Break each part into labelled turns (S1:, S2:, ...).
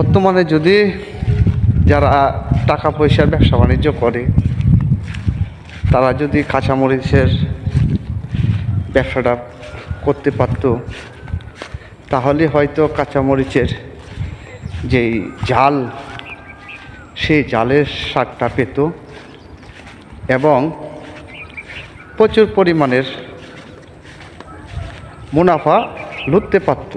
S1: বর্তমানে যদি যারা টাকা পয়সার ব্যবসা বাণিজ্য করে, তারা যদি কাঁচামরিচের ব্যবসাটা করতে পারত, তাহলে হয়তো কাঁচামরিচের যেই জাল, সেই জালের স্বাদটা পেত এবং প্রচুর পরিমাণের মুনাফা লুটতে পারত।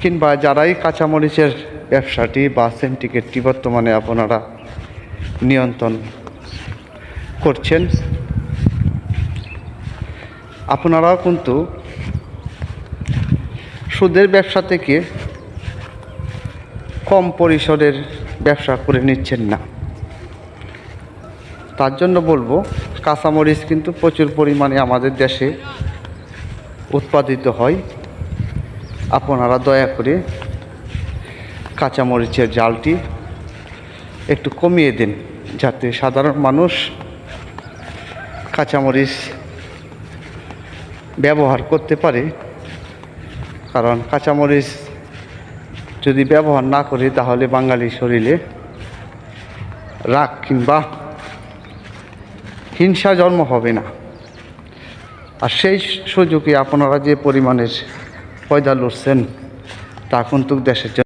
S1: কিংবা যারাই কাঁচামরিচের ব্যবসাটি বা সেন্টিকেটটি বর্তমানে আপনারা নিয়ন্ত্রণ করছেন, আপনারাও কিন্তু সুদের ব্যবসা থেকে কম পরিসরের ব্যবসা করে নিচ্ছেন না। তার জন্য বলব, কাঁচামরিচ কিন্তু প্রচুর পরিমাণে আমাদের দেশে উৎপাদিত হয়। আপনারা দয়া করে কাঁচামরিচের জালটি একটু কমিয়ে দিন, যাতে সাধারণ মানুষ কাঁচামরিচ ব্যবহার করতে পারে। কারণ কাঁচামরিচ যদি ব্যবহার না করি, তাহলে বাঙালি শরীরে রাগ কিংবা হিংসা জন্ম হবে না। আর সেই সুযোগে আপনারা যে পরিমাণের পয়দা লড়ছেন তা কিন্তু দেশের